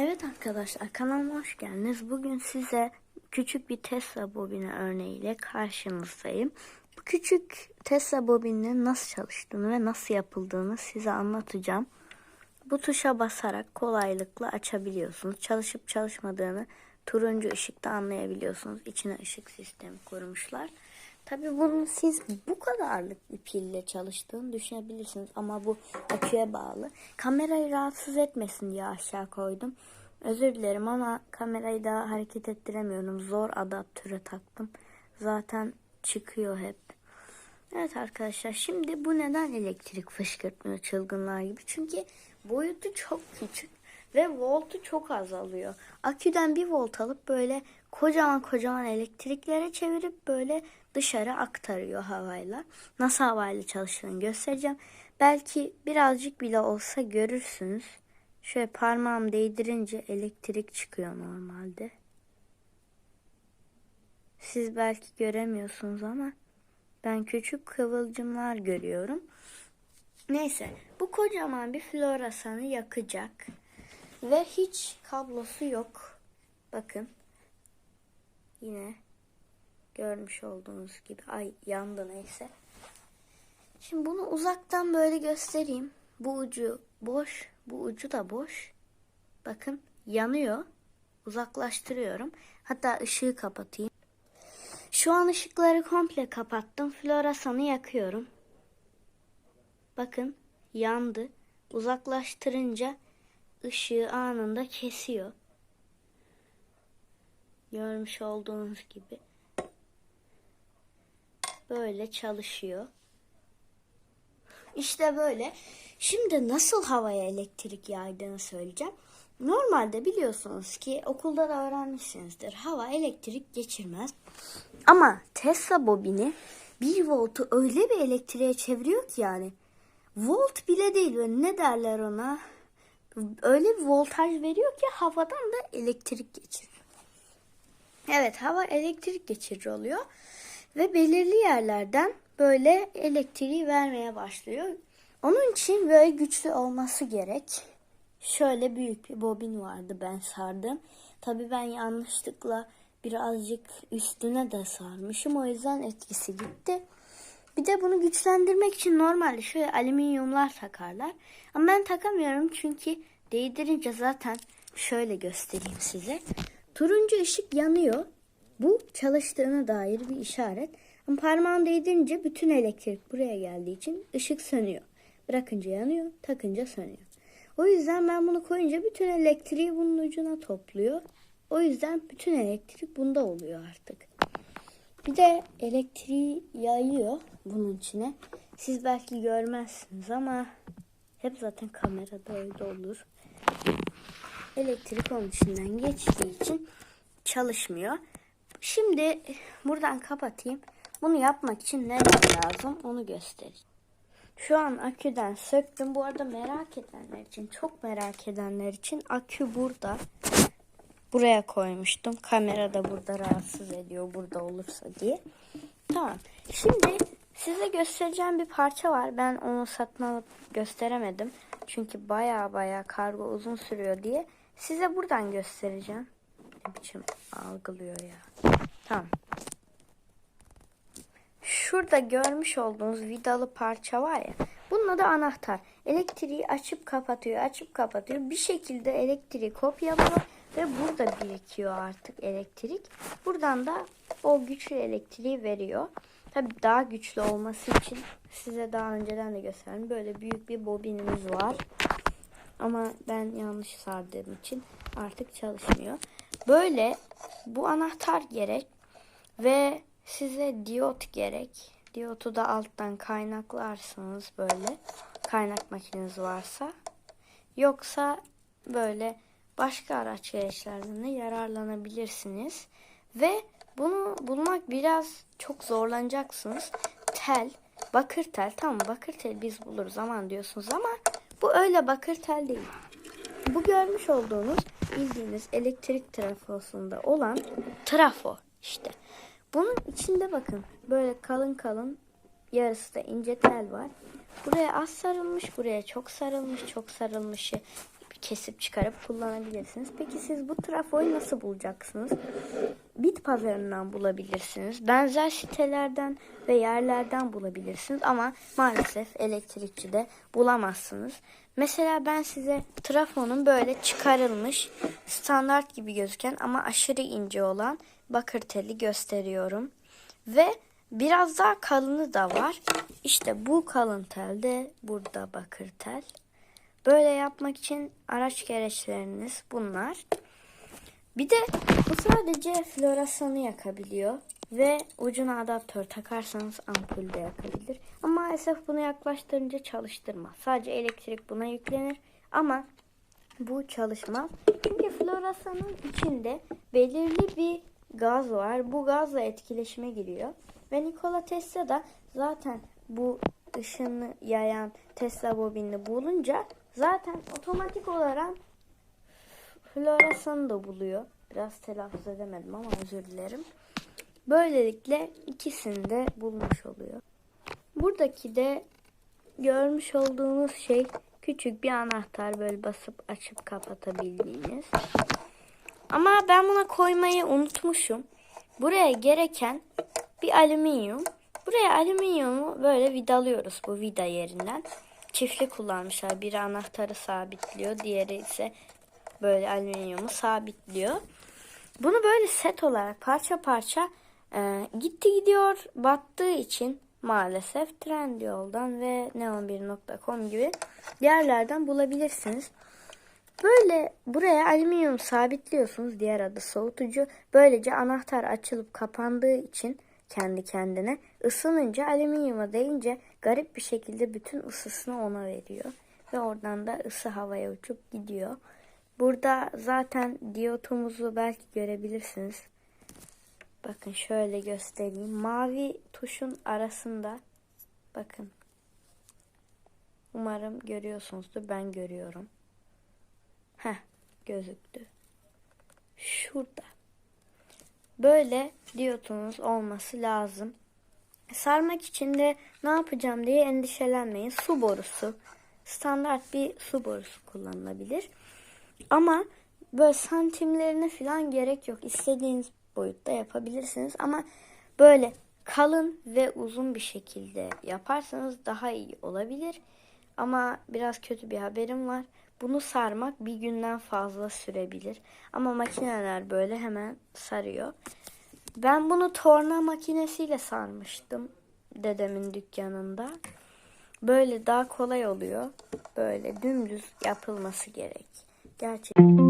Evet arkadaşlar kanalıma hoş geldiniz. Bugün size küçük bir Tesla bobini örneğiyle karşınızdayım. Bu küçük Tesla bobinin nasıl çalıştığını ve nasıl yapıldığını size anlatacağım. Bu tuşa basarak kolaylıkla açabiliyorsunuz. Çalışıp çalışmadığını turuncu ışıkta anlayabiliyorsunuz. İçine ışık sistemi kurmuşlar. Tabii bunun siz bu kadarlık bir pille çalıştığını düşünebilirsiniz ama bu aküye bağlı. Kamerayı rahatsız etmesin diye aşağı koydum. Özür dilerim ama kamerayı daha hareket ettiremiyorum. Zor adaptöre taktım. Zaten çıkıyor hep. Evet arkadaşlar şimdi bu neden elektrik fışkırtmıyor çılgınlar gibi? Çünkü boyutu çok küçük ve voltu çok azalıyor. Aküden bir volt alıp böyle kocaman kocaman elektriklere çevirip böyle dışarı aktarıyor havayla. Nasıl havayla çalıştığını göstereceğim. Belki birazcık bile olsa görürsünüz. Şöyle parmağım değdirince elektrik çıkıyor normalde. Siz belki göremiyorsunuz ama ben küçük kıvılcımlar görüyorum. Neyse bu kocaman bir floresanı yakacak. Ve hiç kablosu yok. Bakın. Yine görmüş olduğunuz gibi. Ay yandı neyse. Şimdi bunu uzaktan böyle göstereyim. Bu ucu boş. Bu ucu da boş. Bakın yanıyor. Uzaklaştırıyorum. Hatta ışığı kapatayım. Şu an ışıkları komple kapattım. Floresanı yakıyorum. Bakın yandı. Uzaklaştırınca ışığı anında kesiyor. Görmüş olduğunuz gibi. Böyle çalışıyor. İşte böyle. Şimdi nasıl havaya elektrik yaydığını söyleyeceğim. Normalde biliyorsunuz ki okulda da öğrenmişsinizdir. Hava elektrik geçirmez. Ama Tesla bobini 1 voltu öyle bir elektriğe çeviriyor ki yani. Volt bile değil. Ne derler ona? Öyle bir voltaj veriyor ki havadan da elektrik geçirir. Evet hava elektrik geçirici oluyor. Ve belirli yerlerden böyle elektriği vermeye başlıyor. Onun için böyle güçlü olması gerek. Şöyle büyük bir bobin vardı ben sardım. Tabi ben yanlışlıkla birazcık üstüne de sarmışım. O yüzden etkisi gitti. Bir de bunu güçlendirmek için normalde şöyle alüminyumlar takarlar. Ama ben takamıyorum çünkü değdirince zaten şöyle göstereyim size. Turuncu ışık yanıyor. Bu çalıştığına dair bir işaret. Ama parmağım değdirince bütün elektrik buraya geldiği için ışık sönüyor. Bırakınca yanıyor, takınca sönüyor. O yüzden ben bunu koyunca bütün elektriği bunun ucuna topluyor. O yüzden bütün elektrik bunda oluyor artık. Bir de elektriği yayıyor bunun içine. Siz belki görmezsiniz ama hep zaten kamerada öyle olur. Elektrik onun içinden geçtiği için çalışmıyor. Şimdi buradan kapatayım. Bunu yapmak için ne lazım onu göstereyim. Şu an aküden söktüm. Bu arada merak edenler için, çok merak edenler için akü burada. Buraya koymuştum. Kamera da burada rahatsız ediyor burada olursa diye. Tamam. Şimdi size göstereceğim bir parça var. Ben onu satın alıp gösteremedim. Çünkü baya baya kargo uzun sürüyor diye. Size buradan göstereceğim. Biçim algılıyor ya. Tamam. Şurada görmüş olduğunuz vidalı parça var ya. Bunun adı anahtar. Elektriği açıp kapatıyor, açıp kapatıyor. Bir şekilde elektriği kopyalıyor ve burada birikiyor artık elektrik. Buradan da o güçlü elektriği veriyor. Tabi daha güçlü olması için size daha önceden de gösterdim. Böyle büyük bir bobinimiz var. Ama ben yanlış sardığım için artık çalışmıyor. Böyle bu anahtar gerek ve size diyot gerek. Diyotu da alttan kaynaklarsınız böyle. Kaynak makineniz varsa. Yoksa böyle başka araç gereçlerden de yararlanabilirsiniz. Ve bunu bulmak biraz çok zorlanacaksınız. Tel, bakır tel. Tamam bakır tel biz buluruz aman diyorsunuz ama bu öyle bakır tel değil. Bu görmüş olduğunuz bildiğiniz elektrik trafosunda olan trafo işte. Bunun içinde bakın böyle kalın kalın yarısı da ince tel var. Buraya az sarılmış, buraya çok sarılmış, çok sarılmışı kesip çıkarıp kullanabilirsiniz. Peki siz bu trafoyu nasıl bulacaksınız? Bit pazarından bulabilirsiniz. Benzer sitelerden ve yerlerden bulabilirsiniz ama maalesef elektrikçide bulamazsınız. Mesela ben size trafonun böyle çıkarılmış standart gibi gözüken ama aşırı ince olan bakır teli gösteriyorum. Ve biraz daha kalını da var. İşte bu kalın tel de burada bakır tel. Böyle yapmak için araç gereçleriniz bunlar. Bir de bu sadece floresanı yakabiliyor. Ve ucuna adaptör takarsanız ampul de yakabilir. Ama maalesef bunu yaklaştırınca çalıştırmaz. Sadece elektrik buna yüklenir. Ama bu çalışmaz. Çünkü floresanın içinde belirli bir gaz var. Bu gazla etkileşime giriyor. Ve Nikola Tesla da zaten bu ışını yayan Tesla bobinini bulunca zaten otomatik olarak floresanı da buluyor. Biraz telaffuz edemedim ama özür dilerim. Böylelikle ikisini de bulmuş oluyor. Buradaki de görmüş olduğunuz şey küçük bir anahtar böyle basıp açıp kapatabildiğiniz. Ama ben buna koymayı unutmuşum. Buraya gereken bir alüminyum. Buraya alüminyumu böyle vidalıyoruz bu vida yerinden. Çiftli kullanmışlar. Biri anahtarı sabitliyor. Diğeri ise böyle alüminyumu sabitliyor. Bunu böyle set olarak parça parça e, gitti gidiyor battığı için maalesef Trendyol'dan ve neon1.com gibi yerlerden bulabilirsiniz. Böyle buraya alüminyum sabitliyorsunuz. Diğer adı soğutucu. Böylece anahtar açılıp kapandığı için kendi kendine ısınınca alüminyuma değince garip bir şekilde bütün ısısını ona veriyor. Ve oradan da ısı havaya uçup gidiyor. Burada zaten diyotumuzu belki görebilirsiniz. Bakın şöyle göstereyim. Mavi tuşun arasında bakın. Umarım görüyorsunuzdur. Ben görüyorum. Heh gözüktü. Şurada. Böyle diyotunuz olması lazım. Sarmak için de ne yapacağım diye endişelenmeyin. Su borusu. Standart bir su borusu kullanılabilir. Ama böyle santimlerine falan gerek yok. İstediğiniz boyutta yapabilirsiniz. Ama böyle kalın ve uzun bir şekilde yaparsanız daha iyi olabilir. Ama biraz kötü bir haberim var. Bunu sarmak bir günden fazla sürebilir. Ama makineler böyle hemen sarıyor. Ben bunu torna makinesiyle sarmıştım dedemin dükkanında. Böyle daha kolay oluyor. Böyle dümdüz yapılması gerek. Gerçekten.